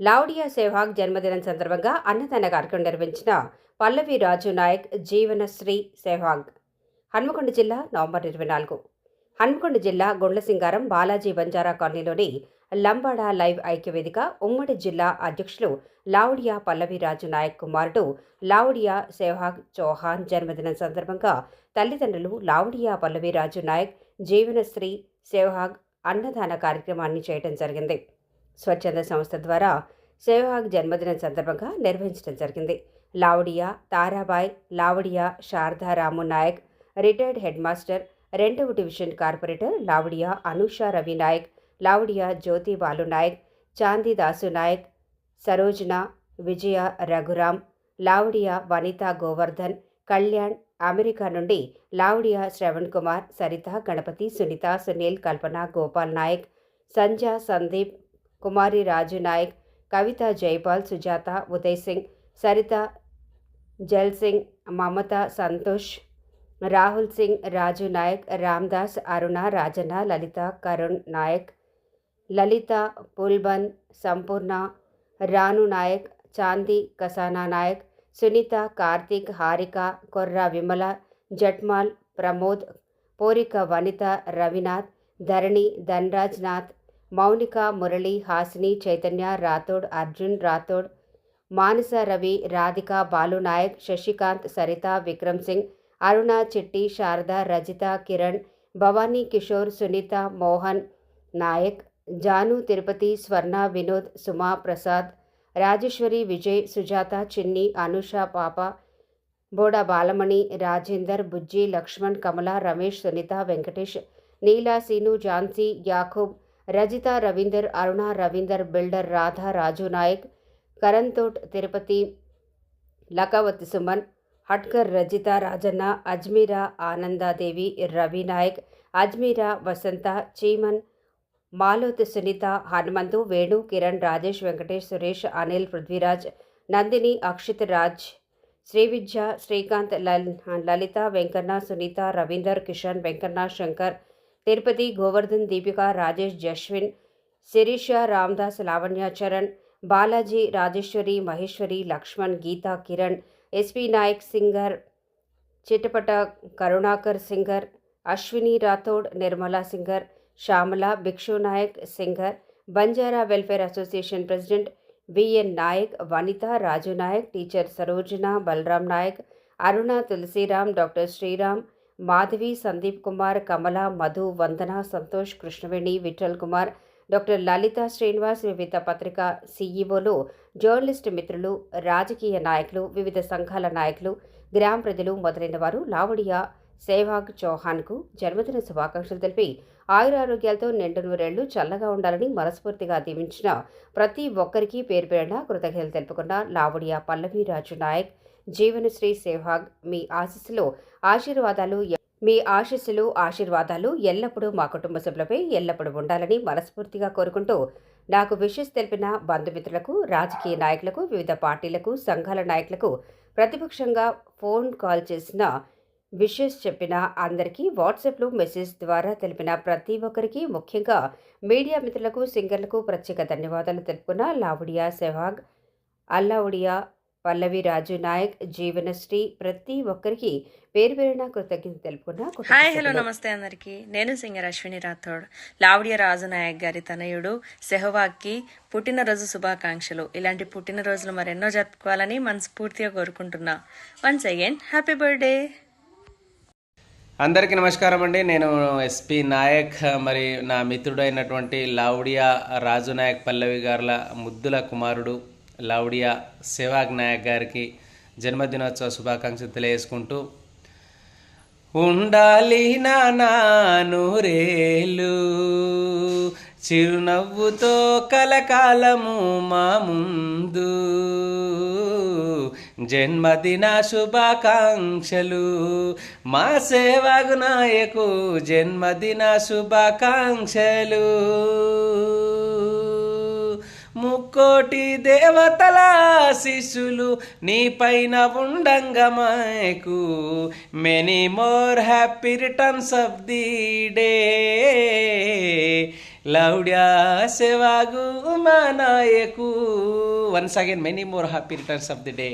లావుడియా సెహ్వాగ్ జన్మదినం సందర్భంగా అన్నదాన కార్యక్రమం నిర్వహించిన పల్లవి రాజు నాయక్ జీవనశ్రీ సెహ్వాగ్ హన్మకొండ జిల్లా నవంబర్ ఇరవై నాలుగు. హన్మకొండ జిల్లా గుండ్లసింగారం బాలాజీ బంజారా కాలనీలోని లంబాడా లైవ్ ఐక్యవేదిక ఉమ్మడి జిల్లా అధ్యక్షులు లావుడియా పల్లవి రాజు నాయక్ కుమారుడు లావుడియా సెహ్వాగ్ చౌహాన్ జన్మదినం సందర్భంగా తల్లిదండ్రులు లావుడియా పల్లవి రాజు నాయక్ జీవనశ్రీ సెహ్వాగ్ అన్నదాన కార్యక్రమాన్ని చేయడం జరిగింది. స్వచ్ఛంద సంస్థ ద్వారా సేవాగ్ జన్మదినం సందర్భంగా నిర్వహించడం జరిగింది. Lavudiya Tarabai Lavudiya Sharadaramu Nayak retired head master రెండవ division corporator Lavudiya Anusha Ravi Nayak Lavudiya Jyothi Balu Nayak Chandi Dasu Nayak Sarojana Vijaya Raghuram Lavudiya Vanitha Govardhan Kalyan America నుండి లావుడియా శ్రవణ్ కుమార్ సరిత గణపతి సునీత సునీల్ కల్పన గోపాల్ నాయక్ సంజ సందీప్ కుమారి రాజు నాయక్ కవిత జైపాల్ సుజాత ఉదయ్ సింగ్ సరిత జల్ సింగ్ మమత సంతోష్ రాహుల్ సింగ్ రాజు నాయక్ రామ్దాస్ అరుణ రాజన్న లలిత కరుణ్ నాయక్ లలిత పుల్బన్ సంపూర్ణ రాను నాయక్ చాందీ కసానా నాయక్ సునీత కార్తీక్ హారిక కొర్ర విమల జట్మాల్ ప్రమోద్ పోరిక వనిత రవినాథ్ ధరణి ధన్రాజ్ నాథ్ మౌనిక మురళి హాసిని చైతన్య రాథోడ్ అర్జున్ రాథోడ్ మానస రవి రాధిక బాలు నాయక్ శశికాంత్ సరిత విక్రమ్ సింగ్ అరుణ చిట్టి శారద రజిత కిరణ్ భవానీ కిషోర్ సునీత మోహన్ నాయక్ జాను తిరుపతి స్వర్ణ వినోద్ సుమా ప్రసాద్ రాజేశ్వరి విజయ్ సుజాత చిన్ని అనుష పాప Boda Balamani Rajender Bujji Laxman Kamala Ramesh Sunitha Venkatesh Neela Seenu Jhansi Yakub Rajitha Ravinder అరుణ Ravinder builder Radha రాజు నాయక్ కరణ్తోట్ తిరుపతి లకావత్ సుమన్ హట్కర్ రజిత రాజన్న అజ్మీరా ఆనందాదేవి రవి నాయక్ అజ్మీరా వసంత చీమన్ Maloth Sunitha Hanumanthu Venu Kiran Rajesh Venkatesh Suresh Anil Prithviraj Nandini Akshit Raj Srividya Srikanth lull లలిత Venkanna Sunitha Ravinder Kishan Venkanna Shankar Tirupati Govardhan Deepika Rajesh Jashwin Sirisha Ramdas Lavanya Charan Balaji Rajeshwari Maheshwari Laxman Geetha Kiran SP Nayak singer Chitapata Karunakar singer Ashwini Rathod Nirmala singer Shyamala Bhikshu Nayak singer Banjara welfare association president V N Nayak Vanitha Raju Nayak teacher Sarojana Balram Nayak Aruna Tulasiram doctor Sriram Madhavi Sandeep Kumar Kamala Madhu Vandana Santosh Krishnaveni Vittal Kumar doctor Lalitha Srinivas వివిధ పత్రిక సీఈఓలు journalist మిత్రులు రాజకీయ నాయకులు వివిధ సంఘాల నాయకులు గ్రామ ప్రజలు మొదలైన వారు లావుడియా సేవాగ్ చౌహాన్కు జన్మదిన శుభాకాంక్షలు తెలిపి ఆయురారోగ్యాలతో నిండు నూరేళ్ళు చల్లగా ఉండాలని మనస్ఫూర్తిగా దీవించిన ప్రతి ఒక్కరికి పేరు పేరున కృతజ్ఞతలు తెలుపుకున్న లావుడియా పల్లవి రాజు నాయక్ జీవనశ్రీ సేవాగ్ మీ ఆశీస్సులు ఆశీర్వాదాలు మీ ఆశీస్సులు ఆశీర్వాదాలు ఎల్లప్పుడూ మా కుటుంబ సభ్యులపై ఎల్లప్పుడూ ఉండాలని మనస్ఫూర్తిగా కోరుకుంటూ నాకు విషెస్ తెలిపిన బంధుమిత్రులకు రాజకీయ నాయకులకు వివిధ పార్టీలకు సంఘాల నాయకులకు ప్రతిపక్షంగా ఫోన్ కాల్ చేసిన విషెస్ చెప్పిన అందరికీ వాట్సాప్లో మెసేజ్ ద్వారా తెలిపిన ప్రతి ఒక్కరికి ముఖ్యంగా మీడియా మిత్రులకు సింగర్లకు ప్రత్యేక ధన్యవాదాలు తెలుపుకున్న లావుడియా సెహ్వాగ్ అల్లావుడియా పల్లవి రాజు నాయక్ జీవనశ్రీ ప్రతి ఒక్కరికి పేరు పేరున కృతజ్ఞత తెలుపుకున్న హాయ్ హలో. నమస్తే అందరికీ. నేను సింగర్ అశ్విని రాథోడ్. లావడియ రాజనాయక్ గారి తనయుడు సెహవాగ్కి పుట్టినరోజు శుభాకాంక్షలు. ఇలాంటి పుట్టినరోజులు మరెన్నో జరుపుకోవాలని మనస్ఫూర్తిగా కోరుకుంటున్నా. వన్స్ అగైన్ హ్యాపీ బర్త్డే అందరికీ నమస్కారం అండి. నేను ఎస్పి నాయక్ మరి నా మిత్రుడైనటువంటి లావుడియా రాజు నాయక్ పల్లవి గారుల ముద్దుల కుమారుడు లౌడియా సేవాగ్ నాయక్ గారికి జన్మదినోత్సవ శుభాకాంక్షలు తెలియజేసుకుంటూ ఉండాలి నానూరేలు నూరేలు చిరునవ్వుతో కలకాలము మా ముందు జన్మదిన శుభాకాంక్షలు మా సేవకు నాయకు జన్మదిన శుభాకాంక్షలు. ముక్కోటి దేవతల శిశులు నీ పైన ఉండంగమాయకు many more happy returns of the day Lavudya Sehwag మా Nayak. Once again many more happy returns of the day